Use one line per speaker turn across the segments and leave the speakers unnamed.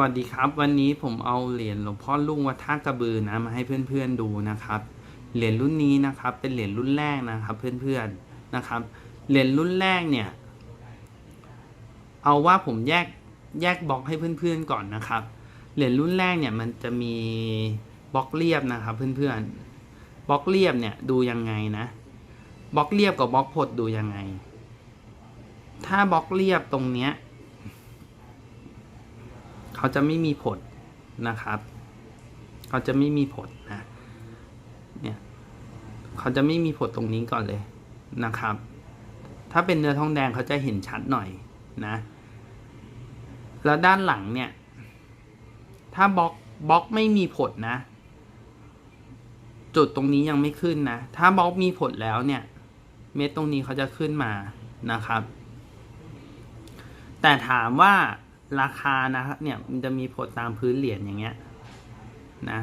วัสดีครับ วันนี้ผมเอาเหรียญหลวงพ่อลุงวัดท่ากระบือนะมาให้เพื่อนๆดูนะครับ เหรียญรุ่นนี้นะครับ เป็นเหรียญรุ่นแรกนะครับเพื่อนๆนะครับ เหรียญรุ่นแรกเนี่ย เอาว่าผมแยกแยกบล็อกให้เพื่อนๆก่อนนะครับ เหรียญรุ่นแรกเนี่ยมันจะมีบล็อกเรียบนะครับเพื่อนๆบล็อกเรียบเนี่ยดูยังไงนะบล็อกเรียบกับบล็อกพดดูยังไง ถ้าบล็อกเรียบตรงเนี้ย เขาจะไม่มีผลนะครับ เขาจะไม่มีผลนะเนี่ยเขาจะไม่มีผลตรงนี้ก่อนเลยนะครับ ถ้าเป็นเนื้อทองแดงเขาจะเห็นชัดหน่อยนะ แล้วด้านหลังเนี่ย ถ้าบล็อกบล็อกไม่มีผลนะ จุดตรงนี้ยังไม่ขึ้นนะ ถ้าบล็อกมีผลแล้วเนี่ย เม็ดตรงนี้เขาจะขึ้นมานะครับ แต่ถามว่า ราคานะครับเนี่ยมันจะมีผลตามพื้นเหรียญอย่างเงี้ยนะ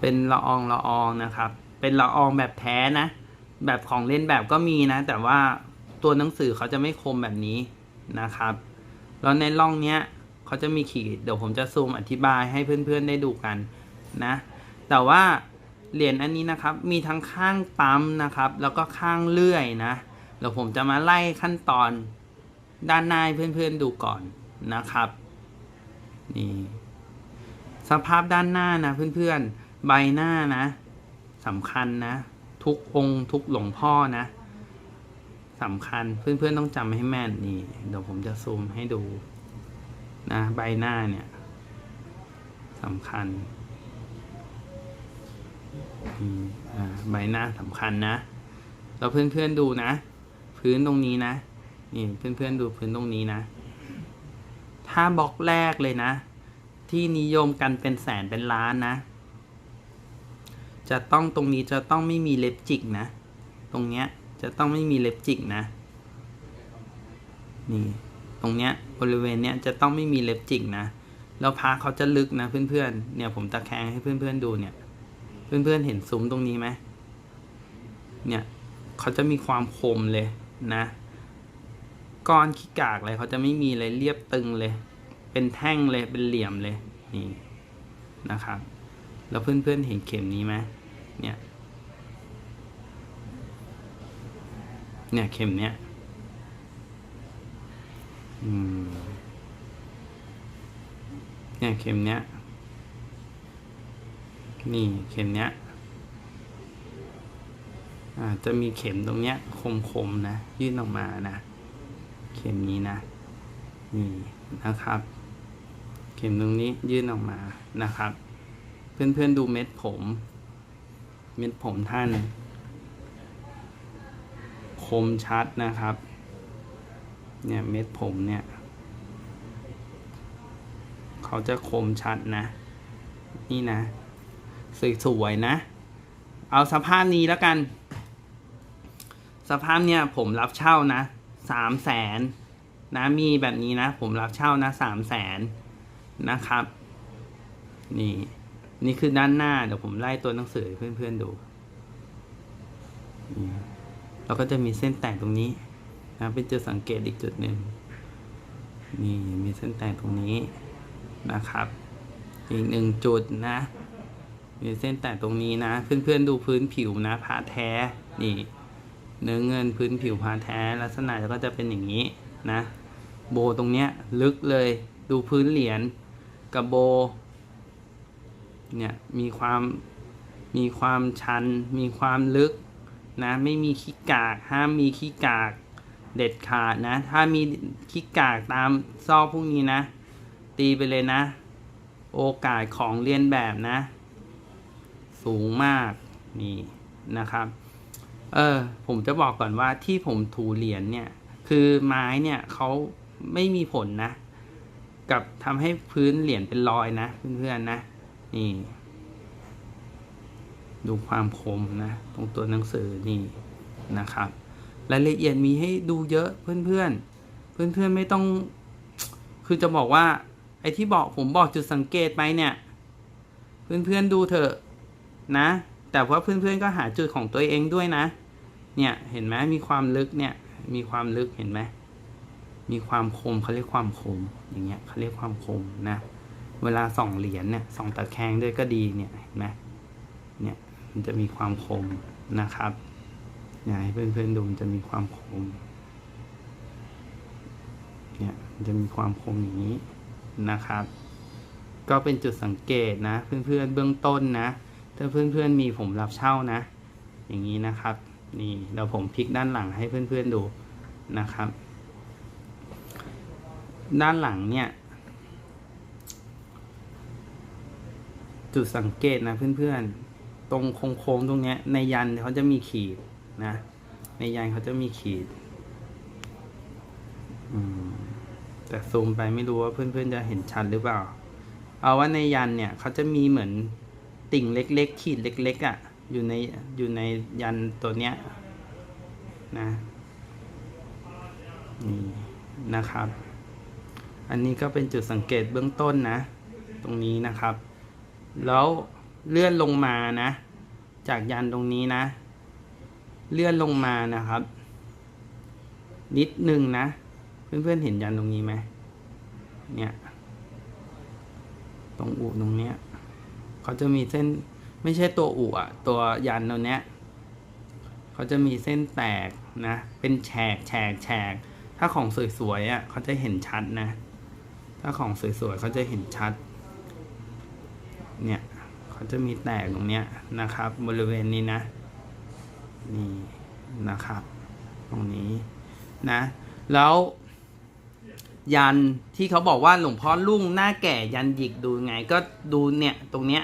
เป็นละอองละอองนะครับ เป็นละอองแบบแท้นะ แบบของเล่นแบบก็มีนะ แต่ว่าตัวหนังสือเขาจะไม่คมแบบนี้นะครับ แล้วในร่องเนี้ยเขาจะมีขีดเดี๋ยวผมจะซูมอธิบายให้เพื่อนๆได้ดูกันนะ แต่ว่าเหรียญอันนี้นะครับ มีทั้งข้างปั๊มนะครับ แล้วก็ข้างเลื่อยนะ เดี๋ยวผมจะมาไล่ขั้นตอนด้านหน้าเพื่อนๆดูก่อน นะครับนี่สภาพด้านหน้านะเพื่อนๆ ใบหน้านะสำคัญนะ ทุกองค์ทุกหลวงพ่อนะสำคัญเพื่อนๆต้องจำให้แม่นนี่เดี๋ยวผมจะซูมให้ดูนะใบหน้าเนี่ยสำคัญอ่าใบหน้าสำคัญนะแล้วเพื่อนๆดูนะ พื้นตรงนี้นะนี่เพื่อนๆดูพื้นตรงนี้นะ ถ้าบล็อกแรกเลยนะ ที่นิยมกันเป็นแสนเป็นล้านนะ จะต้องตรงนี้จะต้องไม่มีเล็บจิกนะ ตรงเนี้ยจะต้องไม่มีเล็บจิกนะ นี่ ตรงเนี้ยบริเวณเนี้ยจะต้องไม่มีเล็บจิกนะ แล้วพาเขาจะลึกนะเพื่อนๆ เนี่ยผมตะแคงให้เพื่อนๆดูเนี่ย เพื่อนๆเห็นซุ้มตรงนี้ไหมเนี่ยเขาจะมีความคมเลยนะ ก้อนขี้กากเลยเขาจะไม่มีเลยเรียบตึงเลย เป็นแท่งเลยเป็นเหลี่ยมเลยนี่นะครับ แล้วเพื่อนๆเห็นเข็มนี้ไหมเนี่ยเนี่ยเข็มเนี้ยเนี่ยเข็มเนี้ย นี่เข็มเนี้ยอ่าจะมีเข็มตรงเนี้ยคมๆนะ ยื่นออกมานะ เข็มนี้นะ นี่นะครับ เข็มตรงนี้ยื่นออกมานะครับ เพื่อนๆดูเม็ดผม เม็ดผมท่าน คมชัดนะครับ เนี่ยเม็ดผมเนี่ยเขาจะคมชัดนะ นี่นะสวยๆนะ เอาสภาพนี้แล้วกัน สภาพเนี่ยผมรับเช่านะ สามแสนนะมีแบบนี้นะ ผมรับเช่านะสามแสนนะครับ นี่นี่คือด้านหน้าเดี๋ยวผมไล่ตัวหนังสือเพื่อนๆดูเราก็จะมีเส้นแตกตรงนี้นะเป็นจุดสังเกตอีกจุดหนึ่งนี่มีเส้นแตกตรงนี้นะครับ อีกหนึ่งจุดนะ มีเส้นแตกตรงนี้นะ เพื่อนๆดูพื้นผิวนะผ้าแท้นี่ เนื้อเงินพื้นผิวผ้าแท้ลักษณะก็จะเป็นอย่างนี้นะ โบตรงเนี้ยลึกเลยดูพื้นเหรียญกับโบเนี่ยมีความมีความชัน มีความลึกนะไม่มีขี้กาก ห้ามมีขี้กากเด็ดขาดนะ ถ้ามีขี้กากตามซอกพวกนี้นะ ตีไปเลยนะ โอกาสของเรียนแบบนะ สูงมากนี่นะครับ เออ ผมจะบอกก่อนว่าที่ผมถูเหรียญเนี่ย คือไม้เนี่ยเขาไม่มีผลนะ กับทำให้พื้นเหรียญเป็นรอยนะเพื่อนๆนะ นี่ ดูความคมนะ ตรงตัวหนังสือนี่นะครับรายละเอียดมีให้ดูเยอะเพื่อนๆ เพื่อนๆไม่ต้อง คือจะบอกว่า ไอ้ที่บอกผมบอกจุดสังเกตไปเนี่ย เพื่อนๆดูเถอะนะ แต่ว่าเพื่อนๆก็หาจุดของตัวเองด้วยนะ เนี่ยเห็นไหมมีความลึกเนี่ยมีความลึกเห็นไหมมีความคมเขาเรียกความคมอย่างเงี้ยเขาเรียกความคมนะ เวลาส่องเหรียญเนี่ยส่องตะแคงด้วยก็ดีเนี่ยเห็นไหมเนี่ยมันจะมีความคมนะครับอยากให้เพื่อนๆดูมันจะมีความคมเนี่ยมันจะมีความคมอย่างนี้นะครับ ก็เป็นจุดสังเกตนะ เพื่อนๆเบื้องต้นนะ ถ้าเพื่อนๆมีผมรับเช่านะ อย่างนี้นะครับ นี่เดี๋ยวผมพลิกด้านหลังให้เพื่อนๆดูนะครับ ด้านหลังเนี่ย จุดสังเกตนะเพื่อนๆ ตรงโค้งๆตรงเนี้ยในยันเขาจะมีขีดนะ ในยันเขาจะมีขีดแต่ซูมไปไม่รู้ว่าเพื่อนๆจะเห็นชัดหรือเปล่า เอาว่าในยันเนี่ยเขาจะมีเหมือนติ่งเล็ก ๆ ขีดเล็ก ๆอะ่ะ อยู่ในอยู่ในยันตัวเนี้ยนะนี่นะครับ อันนี้ก็เป็นจุดสังเกตเบื้องต้นนะ ตรงนี้นะครับ แล้วเลื่อนลงมานะ จากยันตรงนี้นะ เลื่อนลงมานะครับ นิดนึงนะ เพื่อนๆเห็นยันตรงนี้ไหมเนี่ย ตรงอุตรงเนี้ยเขาจะมีเส้น ไม่ใช่ตัวอุอะตัวยันตรงเนี้ยเขาจะมีเส้นแตกนะ เป็นแฉกแฉกแฉกถ้าของสวยๆอะเขาจะเห็นชัดนะ ถ้าของสวยๆเขาจะเห็นชัด เนี่ยเขาจะมีแตกตรงเนี้ยนะครับ บริเวณนี้นะ นี่นะครับ ตรงนี้นะ แล้วยันที่เขาบอกว่าหลวงพ่อลุ่งหน้าแก่ยันหยิกดูไงก็ดูเนี่ยตรงเนี้ย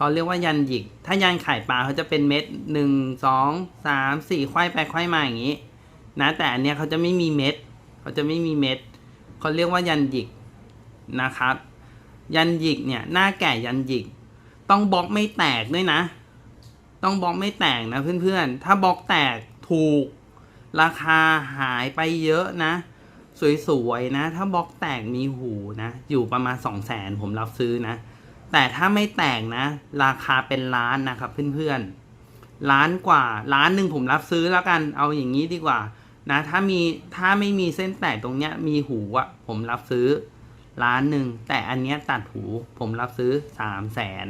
เขาเรียกว่ายันหยิก ถ้ายันไข่ปลาเขาจะเป็นเม็ดหนึ่งสองสามสี่ควายไปควายมาอย่างนี้ นะแต่อันเนี้ยเขาจะไม่มีเม็ดเขาจะไม่มีเม็ดเขาเรียกว่ายันหยิกนะครับ ยันหยิกเนี่ยหน้าแก่ยันหยิก ต้องบล็อกไม่แตกด้วยนะ ต้องบล็อกไม่แตกนะเพื่อนๆ ถ้าบล็อกแตกถูก ราคาหายไปเยอะนะ สวยๆนะ ถ้าบล็อกแตกมีหูนะ อยู่ประมาณสองแสนผมรับซื้อนะ แต่ถ้าไม่แตกนะ ราคาเป็นล้านนะครับเพื่อนๆล้านกว่าล้านหนึ่งผมรับซื้อแล้วกันเอาอย่างนี้ดีกว่านะถ้ามีถ้าไม่มีเส้นแตกตรงเนี้ยมีหูอะผมรับซื้อล้านหนึ่งแต่อันเนี้ยตัดหูผมรับซื้อสามแสน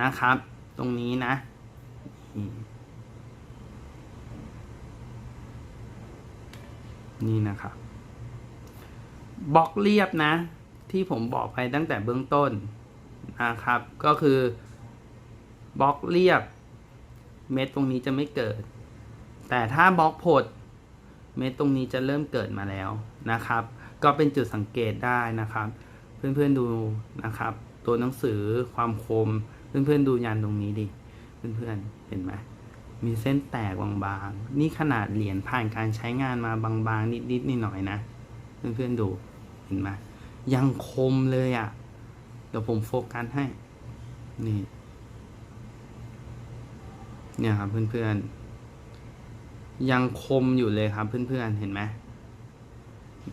นะครับ ตรงนี้นะนี่นี่นะครับบล็อกเรียบนะ ที่ผมบอกไปตั้งแต่เบื้องต้น นะครับ ก็คือบล็อกเรียบ เม็ดตรงนี้จะไม่เกิด แต่ถ้าบล็อกผด เม็ดตรงนี้จะเริ่มเกิดมาแล้วนะครับ ก็เป็นจุดสังเกตได้นะครับ เพื่อนๆดูนะครับ ตัวหนังสือความคม เพื่อนๆดูยันตรงนี้ดิ เพื่อนๆเห็นไหมมีเส้นแตกบางๆ นี่ขนาดเหรียญผ่านการใช้งานมาบางๆ นิดๆนหน่อยๆนะ เพื่อนๆดู เห็นไหมยังคมเลยอะ่ะ เดี๋ยวผมโฟกัสให้ นี่ เนี่ยครับเพื่อนๆ ยังคมอยู่เลยครับเพื่อนๆ เห็นไหม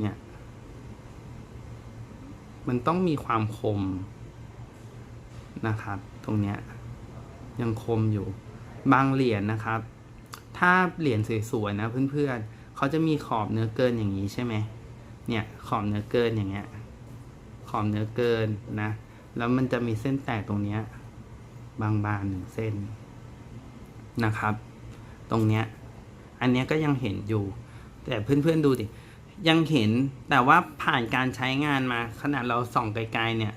เนี่ย มันต้องมีความคมนะครับ ตรงเนี้ย ยังคมอยู่ บางเหรียญนะครับ ถ้าเหรียญสวยๆนะเพื่อนๆเขาจะมีขอบเนื้อเกินอย่างนี้ใช่ไหมเนี่ย ขอบเนื้อเกินอย่างเงี้ย ขอบเนื้อเกินนะ แล้วมันจะมีเส้นแตกตรงเนี้ยบางๆหนึ่งเส้นนะครับ ตรงเนี้ยอันเนี้ยก็ยังเห็นอยู่ แต่เพื่อนๆดูดิยังเห็นแต่ว่าผ่านการใช้งานมา ขนาดเราส่องไกลๆเนี่ย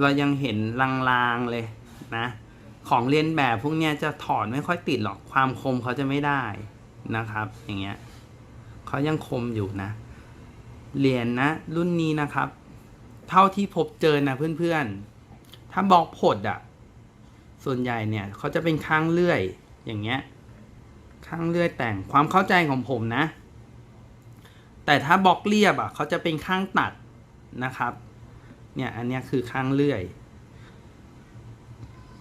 เรายังเห็นลางๆเลยนะ ของเรียนแบบพวกเนี้ยจะถอดไม่ค่อยติดหรอกความคมเขาจะไม่ได้นะครับ อย่างเงี้ยเขายังคมอยู่นะเหรียญนะ รุ่นนี้นะครับ เท่าที่พบเจอนะเพื่อนๆ ถ้าบล็อกผดอะ่ะ ส่วนใหญ่เนี่ยเขาจะเป็นข้างเลื่อยอย่างเงี้ย ข้างเลื่อยแต่งความเข้าใจของผมนะ แต่ถ้าบล็อกเรียบอะ่ะเขาจะเป็นข้างตัดนะครับ เนี่ยอันเนี้ยคือข้างเลื่อย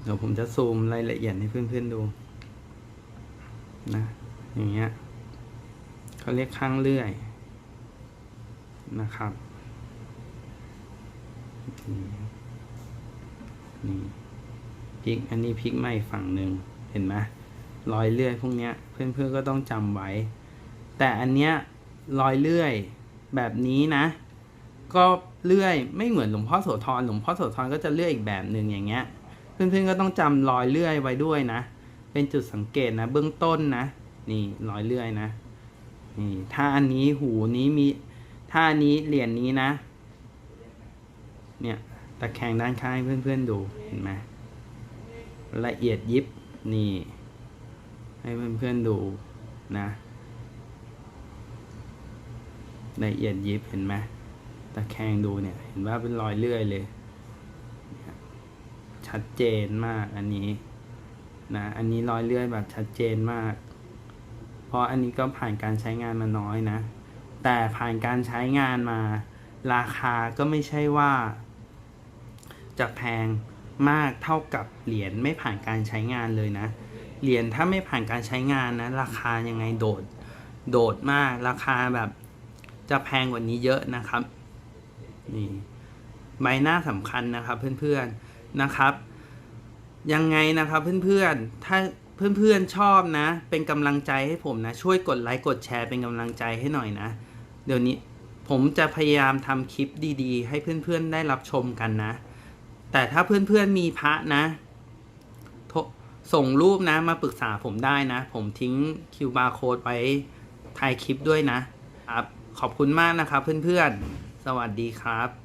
เดี๋ยวผมจะซูมรายละเอียดให้เพื่อนๆดูนะอย่างเงี้ยเขาเรียกข้างเลื่อยนะครับ นี่พลิกอันนี้พลิกไม่ฝั่งหนึ่งเห็นไหมรอยเลื่อยพวกเนี้ยเพื่อนๆก็ต้องจำไว้ แต่อันเนี้ยรอยเลื่อยแบบนี้นะ ก็เลื่อยไม่เหมือนหลวงพ่อโสธรหลวงพ่อโสธรก็จะเลื่อยอีกแบบหนึ่งอย่างเงี้ย เพื่อนๆก็ต้องจำรอยเลื่อยไว้ด้วยนะ เป็นจุดสังเกตนะเบื้องต้นนะ นี่รอยเลื่อยนะนี่ถ้าอันนี้หูนี้มีถ้าอันนี้เหรียญนี้นะ เนี่ยตะแคงด้านข้างให้เพื่อนๆดูเห็นไหมละเอียดยิบนี่ ให้เพื่อนๆดูนะละเอียดยิบเห็นไหมตะแคงดูเนี่ยเห็นว่าเป็นรอยเลื่อยเลย ชัดเจนมากอันนี้นะอันนี้รอยเลื่อยแบบชัดเจนมาก เพราะอันนี้ก็ผ่านการใช้งานมาน้อยนะ แต่ผ่านการใช้งานมา ราคาก็ไม่ใช่ว่า จะแพงมากเท่ากับเหรียญไม่ผ่านการใช้งานเลยนะ เหรียญถ้าไม่ผ่านการใช้งานนะ ราคายังไงโดด โดดมากราคาแบบจะแพงกว่านี้เยอะนะครับ นี่ใบหน้าสำคัญนะครับเพื่อนๆนะครับ ยังไงนะครับเพื่อนๆ ถ้าเพื่อนๆชอบนะ เป็นกำลังใจให้ผมนะ ช่วยกดไลค์กดแชร์เป็นกำลังใจให้หน่อยนะ เดี๋ยวนี้ผมจะพยายามทำคลิปดีๆ ให้เพื่อนๆได้รับชมกันนะ แต่ถ้าเพื่อนๆมีพระนะ ส่งรูปนะมาปรึกษาผมได้นะ ผมทิ้งคิวบาร์โค้ดไว้ท้ายคลิปด้วยนะครับ ขอบคุณมากนะครับเพื่อนๆ สวัสดีครับ